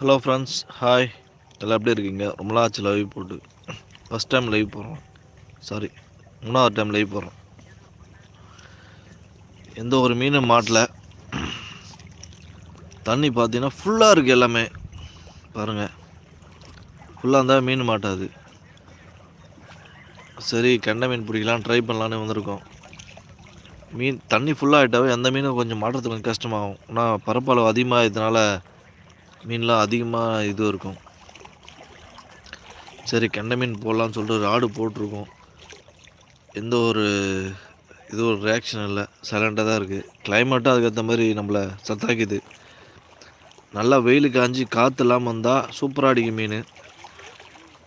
Hello friends hi எல்லாம் எப்படி இருக்கீங்க? ரொம்ப நாள் ஆச்சு லைவ் போட்டு. ஃபஸ்ட் டைம் லைவ் போடுறோம் சாரி மூணாவது டைம் லைவ் போடுறோம் எந்த ஒரு மீனும் மாட்டில். தண்ணி பார்த்தீங்கன்னா ஃபுல்லாக இருக்குது எல்லாமே. பாருங்கள் ஃபுல்லாக இருந்தால் மீன் மாட்டாது. சரி கெண்டை மீன் பிடிக்கலாம் ட்ரை பண்ணலான்னு வந்திருக்கோம். மீன் தண்ணி ஃபுல்லாக ஆகிட்டாவே எந்த மீனும் கொஞ்சம் மாட்டுறதுக்கு கொஞ்சம் கஷ்டமாகும். ஆனால் பரப்பளவு அதிகமாக இதனால் மீன்லாம் அதிகமாக இது இருக்கும். சரி கெண்டை மீன் போடலான்னு சொல்லிட்டு ராடு போட்டிருக்கோம். எந்த ஒரு இது ஒரு ரியாக்ஷன் இல்லை. சைலண்டாக தான் இருக்குது கிளைமேட்டும் அதுக்கேற்ற மாதிரி நம்மளை சத்தாக்குது. நல்லா வெயில் காஞ்சி காற்று இல்லாமல் வந்தால் சூப்பராக அடிக்கும் மீன்.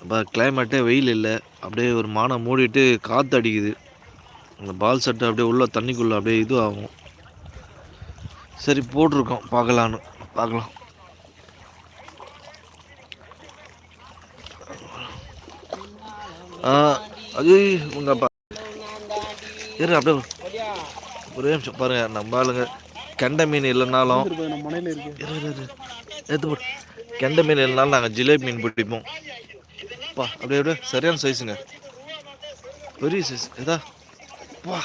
இப்போ கிளைமேட்டே வெயில் இல்லை. அப்படியே ஒரு மானம் மூடிட்டு காற்று அடிக்குது. அந்த பால் சட்டை அப்படியே உள்ளே தண்ணிக்குள்ளே அப்படியே இது ஆகும் சரி போட்டிருக்கோம். பார்க்கலான்னு பார்க்கலாம். அது உங்கப்பா இரு அப்படியே ஒரே நிமிஷம் பாருங்க நம்ம ஆளுங்க கெண்டை மீன் இல்லைனாலும் எடுத்து போட்டு கெண்டை மீன் இல்லைனாலும் நாங்கள் ஜிலேபி மீன் பிடிப்போம். பா அப்படியே அப்படியே. சரியான சைஸுங்க பெரிய சைஸ் எதா பா.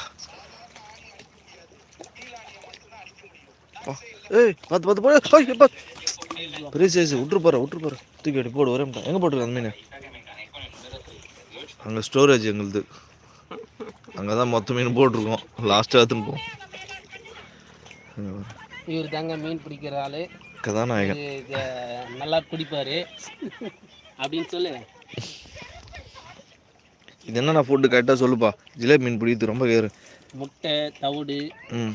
ஏய் பார்த்து பார்த்து போடு பெரிய சைஸ் விட்டுரு போகிற விட்டுரு போகிற தூக்கி போடு ஒரே எங்கே போட்டுருக்க அந்த மீன்? அங்கே ஸ்டோரேஜ் எங்களுது. அங்கே தான் மொத்த மீன் போட்டிருக்கோம். லாஸ்ட்டாக எடுத்துன்னு இவர் தாங்க மீன் பிடிக்கிற ஆளு. கதாநாயகன். நல்லா பிடிப்பாரு அப்படின்னு சொல்லு. இது என்னண்ணா ஃபுட்டு கரெக்டாக சொல்லுப்பா. ஜிலேபி மீன் பிடிக்கிறது ரொம்ப கேரு. முட்டை தவிடு ம்.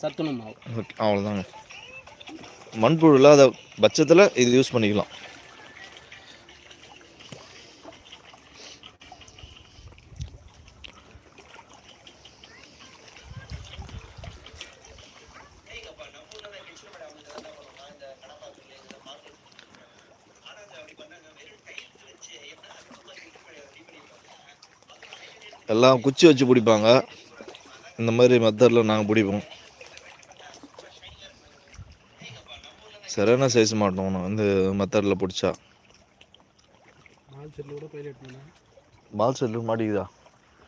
சத்துணு மாவு. ஓகே அவ்வளோதாங்க மண்புழு இல்லாத பட்சத்தில் இது யூஸ் பண்ணிக்கலாம். எல்லாம் குச்சி வச்சு பிடிப்பாங்க. இந்த மாதிரி மெத்தடில் நாங்கள் பிடிப்போம். சரியான சைஸ் மாட்டோம் இந்த மெத்தடில் பிடிச்சா. பால் செல்லு மாட்டிக்குதா?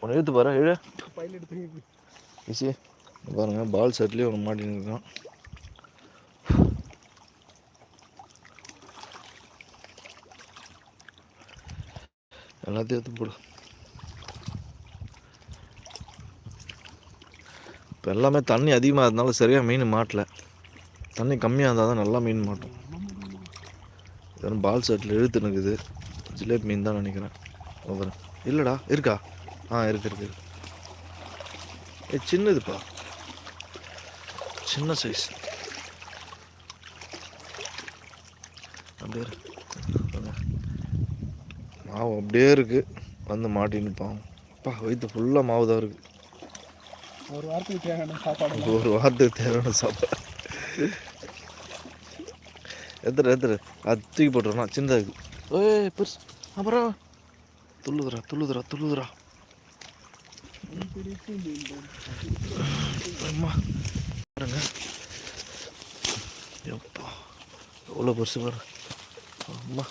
ஒன்று எடுத்து பாரு இழு. பைலட் பண்ணி ஈஸி. பாருங்க பால் செட்லேயே ஒன்று மாட்டின்னு இருக்கான். எல்லாத்தையும் எடுத்து போடு. இப்போ எல்லாமே தண்ணி அதிகமாக இருந்தாலும் சரியாக மீன் மாட்டல. தண்ணி கம்மியாக இருந்தால் தான் நல்லா மீன் மாட்டும். வெறும் பால் செட்டில் இழுத்து நிற்குது ஜிலேபி மீன் தான் நினைக்கிறேன். ஒவ்வொரு இல்லைடா இருக்கா? ஆ இருக்கு இருக்கு ஏ சின்னதுப்பா. சின்ன சைஸ் அப்படியே மாவு அப்படியே இருக்கு. வந்து மாட்டின்னு பாவம் அப்பா வயிற்று ஃபுல்லாக மாவு தான் இருக்கு. ஒரு வாரத்துக்கு தேவையான சாப்பாடு ஒரு வாரத்துக்கு தேவையான சாப்பாடு. எத்தனை எத்தனை அது தூக்கி போட்டுருனா சின்னதாக இருக்கு. ஏய் பெருசு. அப்புறம்? துள்ளுதுரா துள்ளுதுரா துள்ளுதுரா அம்மா. பாருங்க. எப்பா எவ்வளோ பெருசு பாரு. அம்மா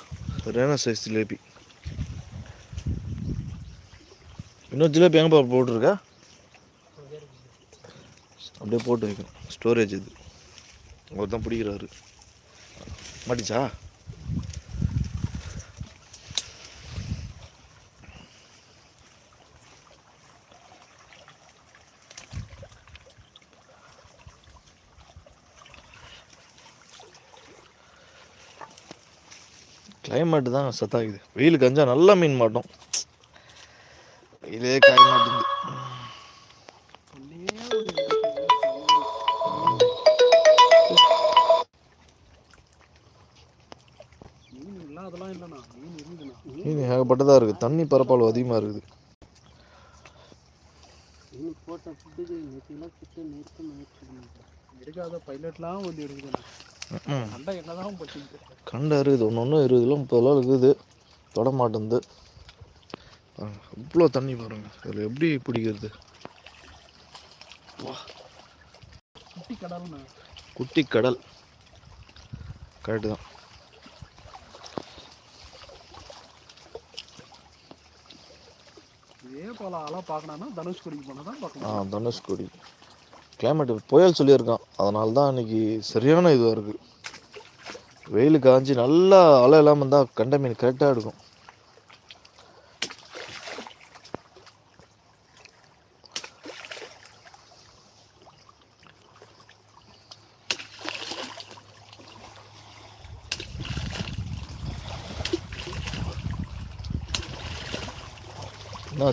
சரியான சைஸ் ஜிலேபி இன்னொரு ஜிலேபி எங்கே போட்டிருக்கா? அப்படியே போட்டு வைக்கணும். ஸ்டோரேஜ் இது. அவர் தான் பிடிக்கிறாரு. மாட்டிச்சா? கிளைமேட் தான் சத்தாகுது. வெயில் கஞ்சா நல்லா மீன் மாட்டோம். வெயிலே காய மாட்டேங்குது மீன் ஏகப்பட்டதாக இருக்குது தண்ணி பரப்பளவு அதிகமாக இருக்குது. கண்டா அறுபது ஒன்று ஒன்று இருபதுல முப்பதுலாம் இருக்குது தொட மாட்டேங்குது இவ்வளோ தண்ணி பாருங்க. இதில் எப்படி பிடிக்கிறது? குட்டி கடல்ண்ணா. குட்டி கடல். கரெக்டு தான். இதே போல ஆளாக பார்க்கணும்னா தனுஷ்கோடிக்கு போனால் தான் ஆ தனுஷ்கோடி. கிளைமேட் புயல் சொல்லியிருக்கான். அதனால தான் இன்னைக்கு சரியான இதுவாக இருக்குது வெயில் காஞ்சி நல்லா அலை இல்லாமல் இருந்தால் கண்ட மீன் கரெக்டாக எடுக்கும்.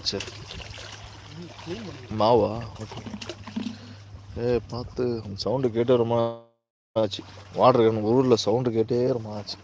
என்னாச்சு மாவா? ஓகே ஏ பார்த்து. சவுண்டு கேட்டே ரொம்ப ஆச்சு வாட்ரு ஊரில் சவுண்டு கேட்டே ரொம்ப ஆச்சு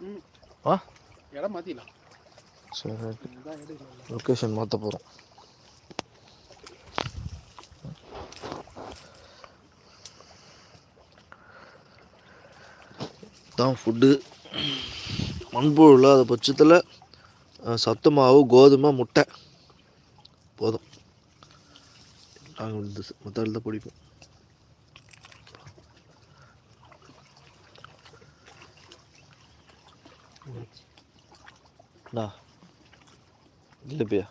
ம். ஆ? இடம் மாற்றிடலாம் சரி ரைட்டு லொக்கேஷன் மாற்ற போகிறோம் தான் ஃபுட்டு மண்புழு இல்லாத பட்சத்தில் சத்து மாவு கோதுமை முட்டை. போதும். நாங்கள் இந்த மற்ற பிடிப்போம். அண்ணா இல்லைப்பியா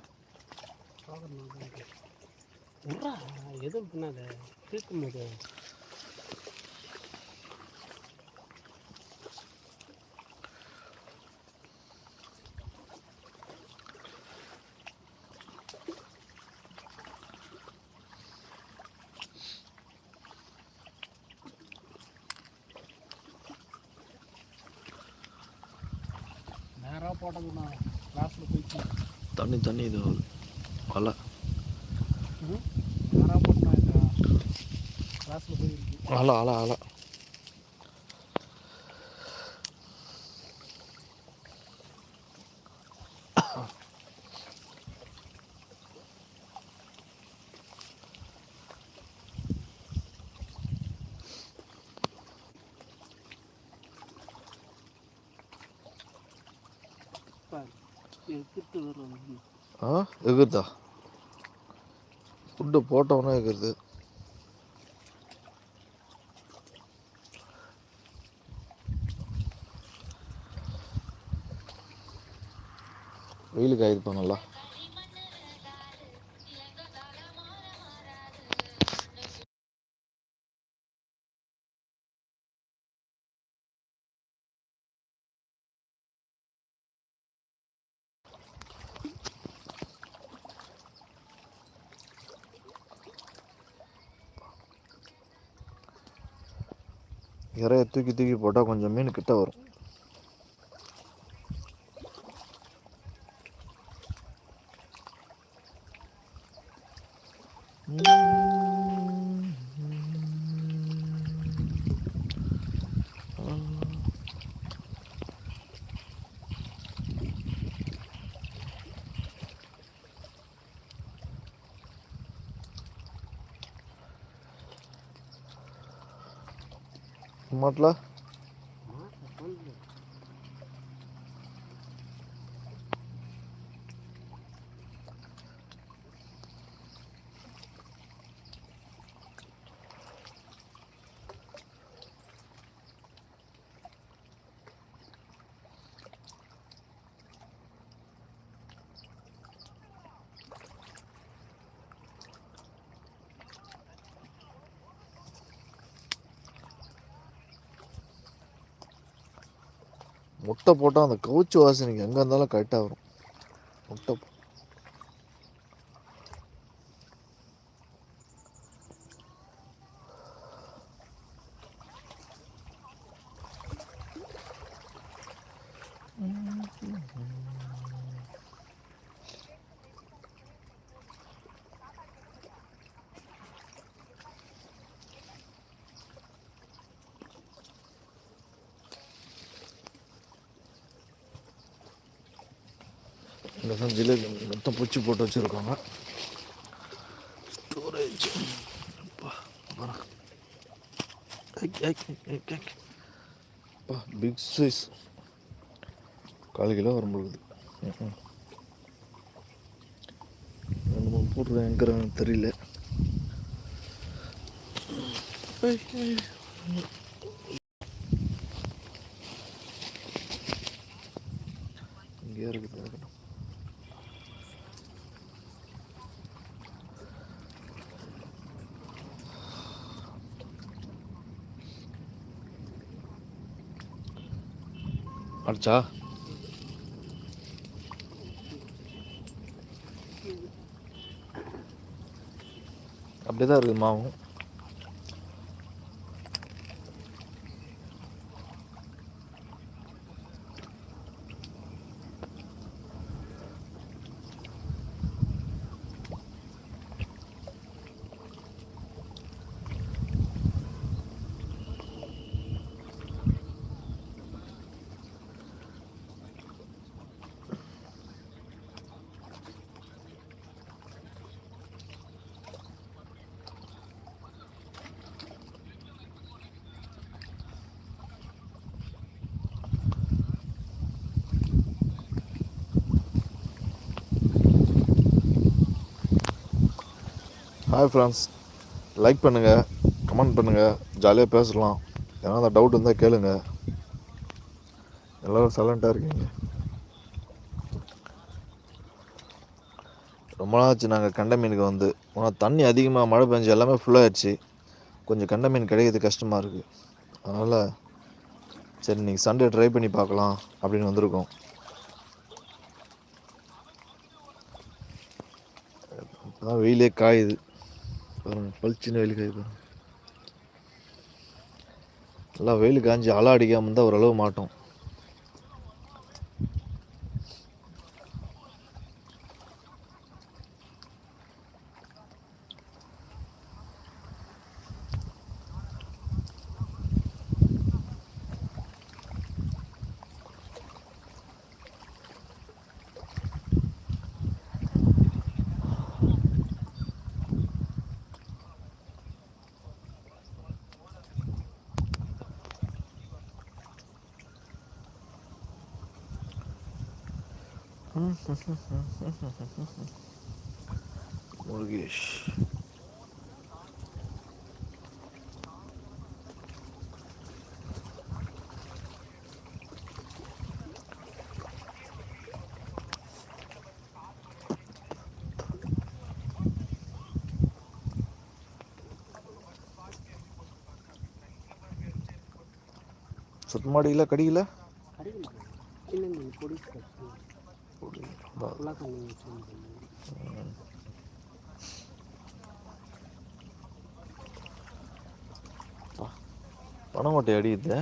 உட்றா எதுவும் பண்ணாத தீர்க்கும் போது நேராக போட்டதுண்ணா கிளாஸில் போயிடுச்சு தண்ணி தண்ணி இது வலை. நேராக போட்டா இந்த கிளாஸில் போயிருக்கு. அலை அலை அலை. ஆ எகுறுதா ஃபுட்டு போட்டோன்னா எகுறுது வெயில் காயுதுப்பா நல்லா. இறைய தூக்கி தூக்கி போட்டால் கொஞ்சம் மீன் கிட்ட வரும். மாட்டல முட்டை போட்டால் அந்த கவுச்சு வாசனைக்கு எங்கே இருந்தாலும் கரெக்டாக வரும். முட்டை இந்த இங்கே தான் ஜிலேபி மொத்தம் பூச்சி போட்டு வச்சுருக்காங்க. ஸ்டோரேஜ் பிக் சைஸ் கால் கிலோ வரும்பொழுது ரெண்டு மூணு போடுறேன் எங்கிறான்னு தெரியல ஐய், ஐய். இங்கேயே இருக்குது இருக்கட்டும் அடிச்சா? அப்படியே தான் இருக்குது மாவும் ஹாய் ஃப்ரெண்ட்ஸ் லைக் பண்ணுங்கள் கமெண்ட் பண்ணுங்கள் ஜாலியாக பேசலாம். ஏன்னா டவுட் இருந்தால் கேளுங்க. எல்லோரும் சைலண்ட்டாக இருக்கீங்க. ரொம்ப நாள் ஆச்சு நாங்கள் கண்ட மீனுக்கு வந்து. ஆனால் தண்ணி அதிகமாக மழை பெஞ்சு எல்லாமே ஃபுல்லாகிடுச்சு கொஞ்சம் கண்ட மீன் கிடைக்கிறது கஷ்டமாக இருக்குது அதனால் சரி இன்றைக்கி சண்டே ட்ரை பண்ணி பார்க்கலாம் அப்படின்னு வந்திருக்கோம். வெயிலே காயுது. பாருங்க பளிச்சுன்னு வெயில் காய் பாருங்க. நல்லா வெயில் காஞ்சி அலை அடிக்காமல் இருந்தால் ஓரளவு மாட்டோம். முருகேஷ் சத்மாடியில் கடியில் கடிக்க மாட்டேன் சின்ன மீன் பொடி பணம் தண்ணி வச்சு அடிக்குது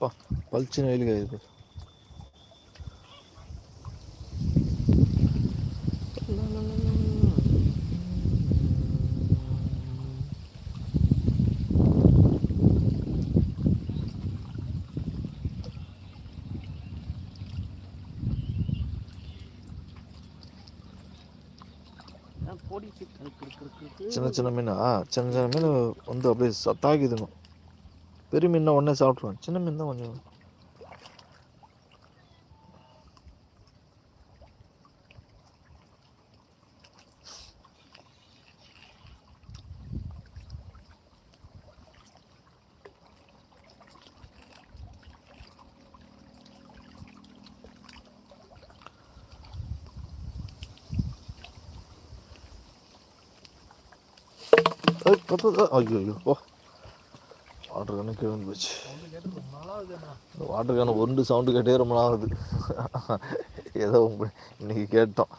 அப்பா பளிச்சுன்னு வெயில் காயுது சின்ன சின்ன மீன் சின்ன சின்ன மீன் வந்து அப்படியே சத்தாகிதுங்க. பெரிய மீன் உடனே சாப்பிட்ருவேன் சின்ன மீன் தான் கொஞ்சம் ஐயோ ஐயோ. ஓ. வாட்டர் கேனு கீழே போச்சு. இந்த வாட்டர் கேனு ஒன்று சவுண்டு கேட்டே ரொம்ப நாள் ஆகுது. ஏதோ இன்னைக்கு கேட்டோம்.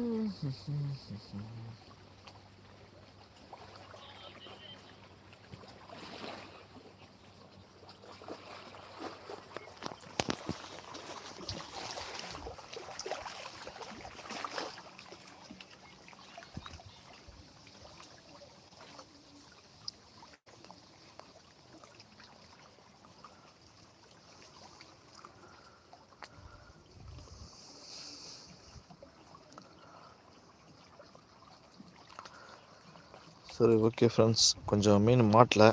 Yes, yes. சரி ஓகே ஃப்ரெண்ட்ஸ் கொஞ்சம் மீன் மாட்டல.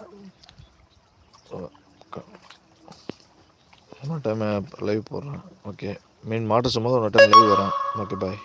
இன்னொரு டைம் லைவ் போடுறேன். ஓகே மீன் மாட்ட சும்மா ஒரு டைம் லைவ் வரேன் ஓகே பாய்